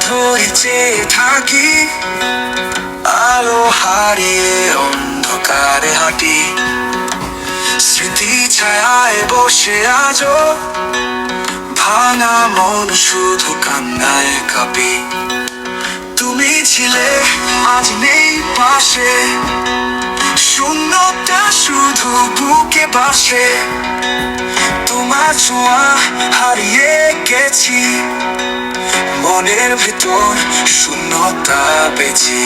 ধরে চেয়ে থাকি। আলো হারিয়ে অন্ধকারে হাঁটি। স্মৃতি ছায়ায় বসে আজও। ভাঙা মন শুধু কান্নায় কাঁপি। তুমি ছিলে, আজ নেই পাশে। শূন্যতা শুধু বুকে বাসে। তোমার ছোঁয়া হারিয়ে গেছি। মনের ভেতর শূন্যতা পেয়েছি।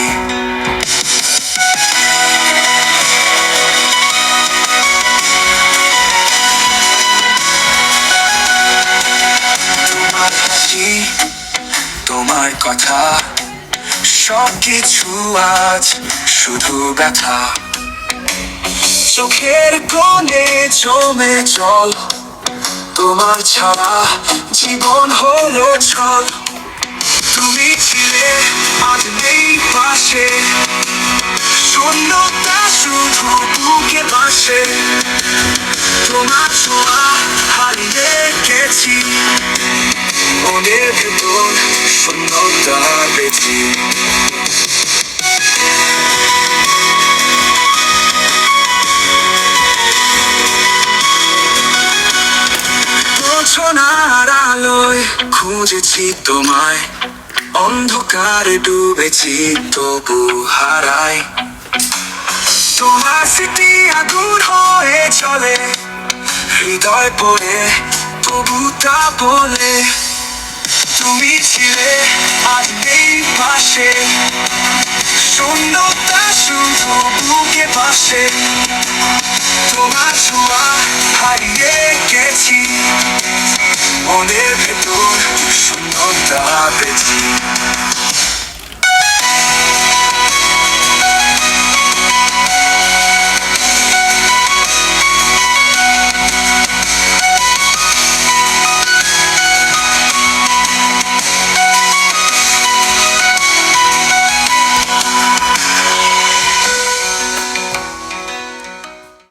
তোমার কথা সব কিছু আজ শুধু ব্যথা। চোখের কোণে জমে জল, তোমার ছাড়া জীবন হলো ছল। তুমি ছিলে আজ নেই পাশে। শূন্যতা শুধু বুকে বাসে তোমার ছোঁয়া হারিয়ে গেছি মনের ভেতর শূন্যতা রচনার আলোয় খুঁজেছি তোমায়। অন্ধকারে ডুবেছি, তবু হারাই। তোমার স্মৃতি আগুন হয়ে চলে, হৃদয় পড়ে, তবু তা বলে। তুমি ছিলে আজকেই পাশে, শূন্যতা শুধু বুকে পাশে তোমার ছোঁয়া হারিয়ে গেছি, মনের ভেতর শূন্যতা।